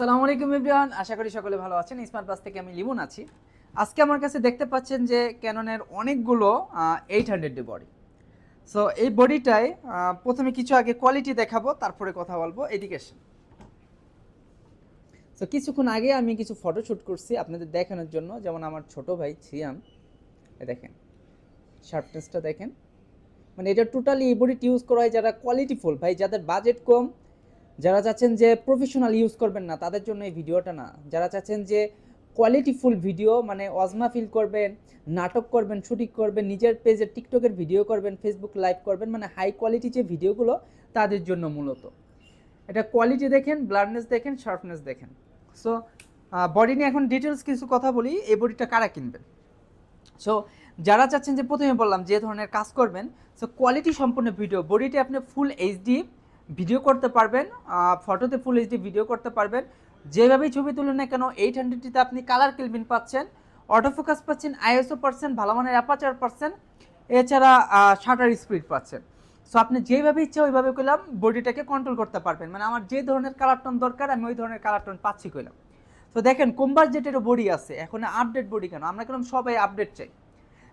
আসসালামু আলাইকুম ইব্রাহান আশা করি সকলে ভালো আছেন। স্মার্ট বাস থেকে আমি লিমন আছি। আজকে আমার কাছে দেখতে পাচ্ছেন যে ক্যাননের অনেকগুলো eight hundred D body so এই বডিটায় প্রথমে কিছু আগে কোয়ালিটি দেখাবো, তারপরে কথা বলব। এডুকেশন সো কিছুক্ষণ আগে আমি কিছু ফটো শ্যুট করছি আপনাদের দেখানোর জন্য। যেমন আমার ছোট ভাই ছিয়াম দেখেন শার্পনেসটা দেখেন। মানে এটা টোটালি এই বডিটি ইউজ করা হয় যারা কোয়ালিটিফুল ভাই, যাদের বাজেট কম যারা চাচ্ছেন যে প্রফেশনাল ইউজ করবেন না, তাদের জন্য এই ভিডিওটা না। যারা চাচ্ছেন যে কোয়ালিটিফুল ভিডিও মানে অজমা ফিল করবেন, নাটক করবেন শুটিং করবেন, নিজের পেজে টিকটকের ভিডিও করবেন ফেসবুক লাইভ করবেন মানে হাই কোয়ালিটি যে ভিডিওগুলো তাদের জন্য মূলত। এটা কোয়ালিটি দেখেন ব্লাডনেস দেখেন শার্পনেস দেখেন। সো বডি নিয়ে এখন ডিটেলস কিছু কথা বলি, এই বডিটা কারা কিনবেন? সো যারা চাচ্ছেন যে প্রথমে বললাম যে ধরনের কাজ করবেন সো কোয়ালিটি সম্পূর্ণ ভিডিও বডিতে আপনি ফুল এইচডি ভিডিও করতে পারবেন ফটোতে ফুল এইচডি ভিডিও করতে পারবেন। যেভাবেই ছবি তুলুন না কেন এইট হান্ড্রেডটিতে আপনি কালার কিলবিন পাচ্ছেন অটোফোকাস পাচ্ছেন আইএসও পাচ্ছেন, ভালো মানের অ্যাপাচার পাচ্ছেন, এছাড়া শাটার স্পিড পাচ্ছেন। সো আপনি যেভাবে ইচ্ছা ওইভাবে করলাম, বডিটাকে কন্ট্রোল করতে পারবেন। মানে আমার যে ধরনের কালার টোন দরকার, আমি ওই ধরনের কালার টোন পাচ্ছি কইলাম। তো দেখেন কোম্বার জেটেরও বডি আছে, এখন আপডেট বডি কেন? আমরা কেন সবাই আপডেট চাই।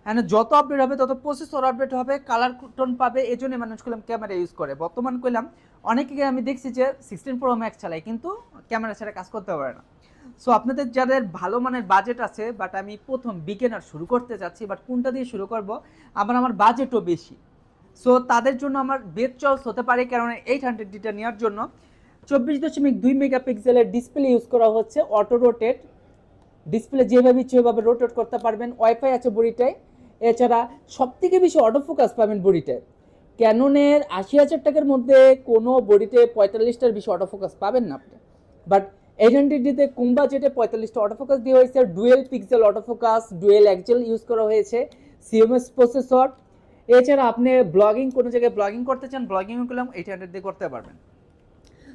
মানে যত আপডেট হবে, তত প্রসেসর আপডেট হবে কালার টোন পাবে এই জন্য মানুষ করলাম ক্যামেরা ইউজ করে। বর্তমান করলাম অনেকে আমি দেখছি যে সিক্সটিন প্রো ম্যাক্স চালাই কিন্তু ক্যামেরা ছাড়া কাজ করতে পারে না। সো আপনাদের যাদের ভালো মানের বাজেট আছে বাট আমি প্রথম বিগিনার শুরু করতে চাচ্ছি বাট কোনটা দিয়ে শুরু করব? আবার আমার বাজেটও বেশি। সো তাদের জন্য আমার বেদ চয়েস হতে পারে কারণ এইট হান্ড্রেড ডিটা নেওয়ার জন্য চব্বিশ দশমিক দুই মেগাপিক্সেলের ডিসপ্লে ইউজ করা হচ্ছে অটো রোটেট ডিসপ্লে যেভাবে ইচ্ছে ওইভাবে রোটেট করতে পারবেন ওয়াইফাই আছে বডিটায়। এছাড়া সব থেকে বেশি অটো ফোকাস পাবেন বডিটায় ক্যাননের আশি হাজার টাকার মধ্যে কোনো বডিতে পঁয়তাল্লিশটার বেশি অটো ফোকাস পাবেন না আপনি। বাট এইট হান্ড্রেডটিতে কুম্বা যেটা পঁয়তাল্লিশটা অটো ফোকাস দেওয়া হয়েছে dual pixel auto focus dual axle use করা হয়েছে সিএমএস প্রসেসর এছাড়া আপনি ব্লগিং কোনো জায়গায় ব্লগিং করতে চান ব্লগিংও করলাম এইট হান্ড্রেড দিয়ে করতে পারবেন।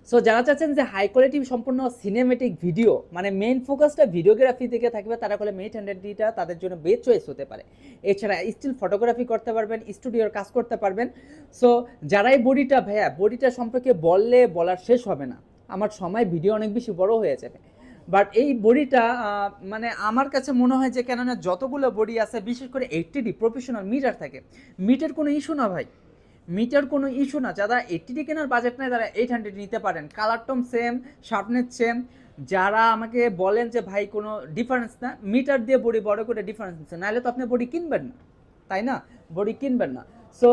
সো যারা চাচ্ছেন যে হাই কোয়ালিটি সম্পূর্ণ সিনেমেটিক ভিডিও মানে মেইন ফোকাসটা ভিডিওগ্রাফি দিকে থাকবে, তারা করলে মেট হান্ড্রেড ডিটা তাদের জন্য বেস্ট চয়েস হতে পারে। এছাড়া স্টিল ফটোগ্রাফি করতে পারবেন স্টুডিওর কাজ করতে পারবেন। সো যারাই বডিটা ভাইয়া বডিটা সম্পর্কে বললে বলার শেষ হবে না। আমার সময় ভিডিও অনেক বেশি বড় হয়ে যাবে। বাট এই বডিটা মানে আমার কাছে মনে হয় যে কেননা যতগুলো বডি আছে, বিশেষ করে এইটটি ডি প্রফেশনাল মিটার থাকে মিটার কোনো ইস্যু না ভাই। মিটার কোনো ইস্যু না। যারা এইটটি কেনার বাজেট নেয় তারা এইট হান্ড্রেড নিতে পারেন। Colour tone same sharpness same যারা আমাকে বলেন যে, ভাই, কোনো ডিফারেন্স না। মিটার দিয়ে বডি বড় করে ডিফারেন্স নিচ্ছে নাহলে তো আপনি বডি কিনবেন না। তাই না? বডি কিনবেন না। সো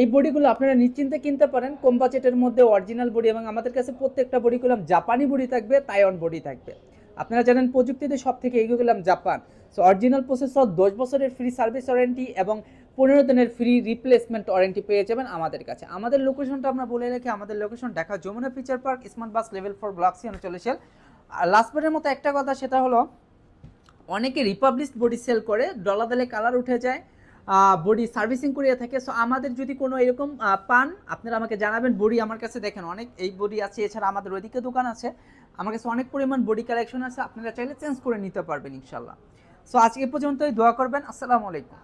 এই বডিগুলো আপনারা নিশ্চিন্তে কিনতে পারেন। কম বাজেটের মধ্যে অরিজিনাল বডি এবং আমাদের কাছে প্রত্যেকটা বডি করলাম জাপানি বডি থাকবে তাইওয়ান বডি থাকবে। আপনারা জানেন প্রযুক্তিতে সব থেকে এগিয়ে গেলাম জাপান। সো অরিজিনাল প্রসেসর দশ বছরের ফ্রি সার্ভিস ওয়ারেন্টি এবং পনেরো দিনের ফ্রি রিপ্লেসমেন্ট ওয়ারেন্টি পেয়ে যাবেন আমাদের কাছে। আমাদের লোকেশনটা আমরা বলে রেখে আমাদের location Dhaka Jamuna future park smart bus level four block C উনচল্লিশের আর লাস্টবারের মতো একটা কথা, সেটা হলো, অনেকে রিপাবলিশ বডি সেল করে ডলা দালে কালার উঠে যায় বডি সার্ভিসিং করিয়ে থাকে। সো আমাদের যদি কোনো এরকম পান, আপনারা আমাকে জানাবেন বডি আমার কাছে দেখেন, অনেক এই বডি আছে, এছাড়া আমাদের ওইদিকে দোকান আছে। আমার কাছে অনেক পরিমাণ বডি কালেকশন আছে, আপনারা চাইলে চেঞ্জ করে নিতে পারবেন ইনশাল্লাহ সো আজকে পর্যন্তই, দোয়া করবেন, আসসালামু আলাইকুম।